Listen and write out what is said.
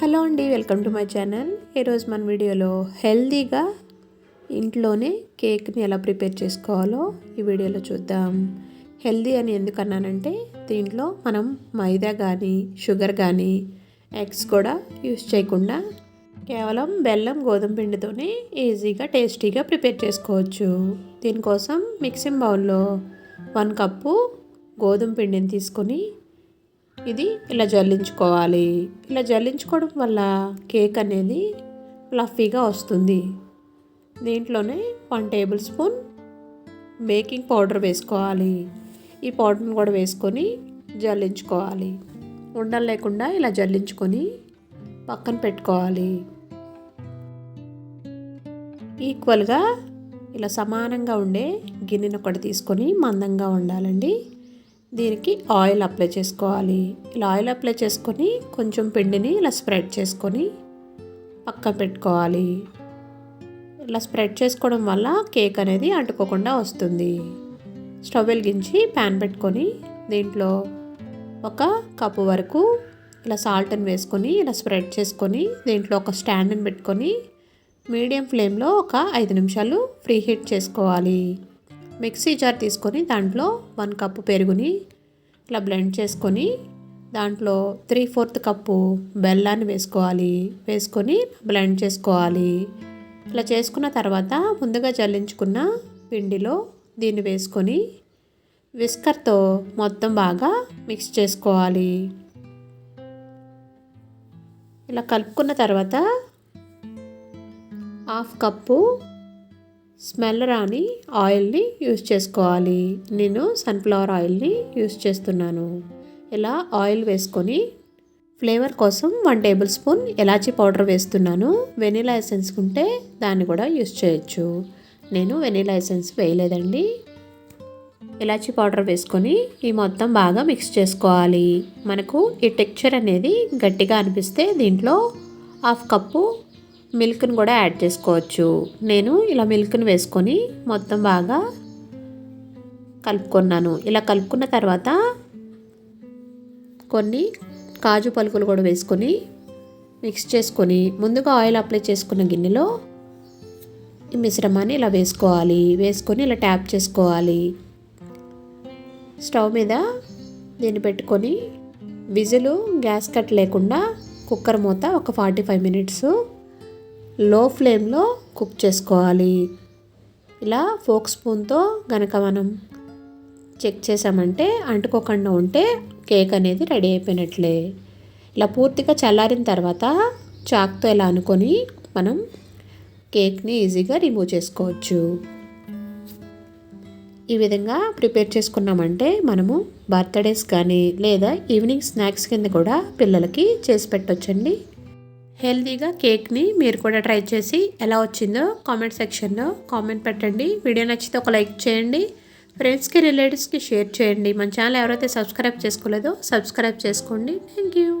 Hello అండి welcome to my channel. ఈరోజు మన వీడియోలో హెల్దీగా ఇంట్లోనే కేక్ని ఎలా ప్రిపేర్ చేసుకోవాలో ఈ వీడియోలో చూద్దాం. హెల్దీ అని ఎందుకు అన్నానంటే దీంట్లో మనం మైదా కానీ షుగర్ కానీ ఎగ్స్ కూడా యూస్ చేయకుండా కేవలం బెల్లం గోధుమ పిండితోనే ఈజీగా టేస్టీగా ప్రిపేర్ చేసుకోవచ్చు. దీనికోసం మిక్సింగ్ బౌల్లో వన్ కప్పు గోధుమ పిండిని తీసుకొని ఇది ఇలా జల్లించుకోవాలి. ఇలా జల్లించుకోవడం వల్ల కేక్ అనేది ఫ్లఫీగా వస్తుంది. దీంట్లోనే one tablespoon baking powder వేసుకోవాలి. ఈ పౌడర్ని కూడా వేసుకొని జల్లించుకోవాలి. ఉండలు లేకుండా ఇలా జల్లించుకొని పక్కన పెట్టుకోవాలి. ఈక్వల్గా ఇలా సమానంగా ఉండే గిన్నెను ఒకటి తీసుకొని మందంగా ఉండాలండి. దీనికి ఆయిల్ అప్లై చేసుకోవాలి. ఇలా ఆయిల్ అప్లై చేసుకొని కొంచెం పిండిని ఇలా స్ప్రెడ్ చేసుకొని పక్క పెట్టుకోవాలి. ఇలా స్ప్రెడ్ చేసుకోవడం వల్ల కేక్ అనేది అంటుకోకుండా వస్తుంది. స్టవ్ వెలిగించి ప్యాన్ పెట్టుకొని దీంట్లో ఒక కప్పు వరకు ఇలా సాల్ట్ని వేసుకొని ఇలా స్ప్రెడ్ చేసుకొని దీంట్లో ఒక స్టాండ్ని పెట్టుకొని మీడియం ఫ్లేమ్లో ఒక ఐదు నిమిషాలు ఫ్రీ హీట్ చేసుకోవాలి. మిక్సీ జార్ తీసుకొని దాంట్లో వన్ కప్పు పెరుగుని ఇట్లా బ్లెండ్ చేసుకొని దాంట్లో త్రీ ఫోర్త్ కప్పు బెల్లాన్ని వేసుకోవాలి. వేసుకొని బ్లెండ్ చేసుకోవాలి. ఇట్లా చేసుకున్న తర్వాత ముందుగా జల్లించుకున్న పిండిలో దీన్ని వేసుకొని విస్కర్తో మొత్తం బాగా మిక్స్ చేసుకోవాలి. ఇలా కలుపుకున్న తర్వాత హాఫ్ కప్పు స్మెల్ రాని ఆయిల్ని యూస్ చేసుకోవాలి. నేను సన్ఫ్లవర్ ఆయిల్ని యూస్ చేస్తున్నాను. ఇలా ఆయిల్ వేసుకొని ఫ్లేవర్ కోసం వన్ టేబుల్ స్పూన్ ఎలాచీ పౌడర్ వేస్తున్నాను. వెనీలా ఎసెన్స్ ఉంటే దాన్ని కూడా యూస్ చేయొచ్చు. నేను వెనీలా ఎసెన్స్ వేయలేదండి. ఎలాచీ పౌడర్ వేసుకొని ఈ మొత్తం బాగా మిక్స్ చేసుకోవాలి. మనకు ఈ టెక్చర్ అనేది గట్టిగా అనిపిస్తే దీంట్లో హాఫ్ కప్పు మిల్క్ని కూడా యాడ్ చేసుకోవచ్చు. నేను ఇలా మిల్క్ని వేసుకొని మొత్తం బాగా కలుపుకున్నాను. ఇలా కలుపుకున్న తర్వాత కొన్ని కాజు పలుకులు కూడా వేసుకొని మిక్స్ చేసుకొని ముందుగా ఆయిల్ అప్లై చేసుకున్న గిన్నెలో ఈ మిశ్రమాన్ని ఇలా వేసుకోవాలి. వేసుకొని ఇలా ట్యాప్ చేసుకోవాలి. స్టవ్ మీద దీన్ని పెట్టుకొని విజులు గ్యాస్ కట్ లేకుండా కుక్కర్ మూత ఒక ఫార్టీ ఫైవ్ మినిట్స్ లో ఫ్లేమ్లో కుక్ చేసుకోవాలి. ఇలా ఫోక్ స్పూన్తో గనక మనం చెక్ చేసామంటే అంటుకోకుండా ఉంటే కేక్ అనేది రెడీ అయిపోయినట్లే. ఇలా పూర్తిగా చల్లారిన తర్వాత చాక్తో ఇలా అనుకొని మనం కేక్ని ఈజీగా రిమూవ్ చేసుకోవచ్చు. ఈ విధంగా ప్రిపేర్ చేసుకున్నామంటే మనము బర్త్డేస్ కానీ లేదా ఈవినింగ్ స్నాక్స్ కింద కూడా పిల్లలకి చేసి పెట్టొచ్చండి. హెల్తీగా కేక్ని మీరు కూడా ట్రై చేసి ఎలా వచ్చిందో కామెంట్ సెక్షన్లో కామెంట్ పెట్టండి. వీడియో నచ్చితే ఒక లైక్ చేయండి. ఫ్రెండ్స్కి రిలేటివ్స్కి షేర్ చేయండి. మన ఛానల్ ఎవరైతే సబ్స్క్రైబ్ చేసుకోలేదో సబ్స్క్రైబ్ చేసుకోండి. Thank you.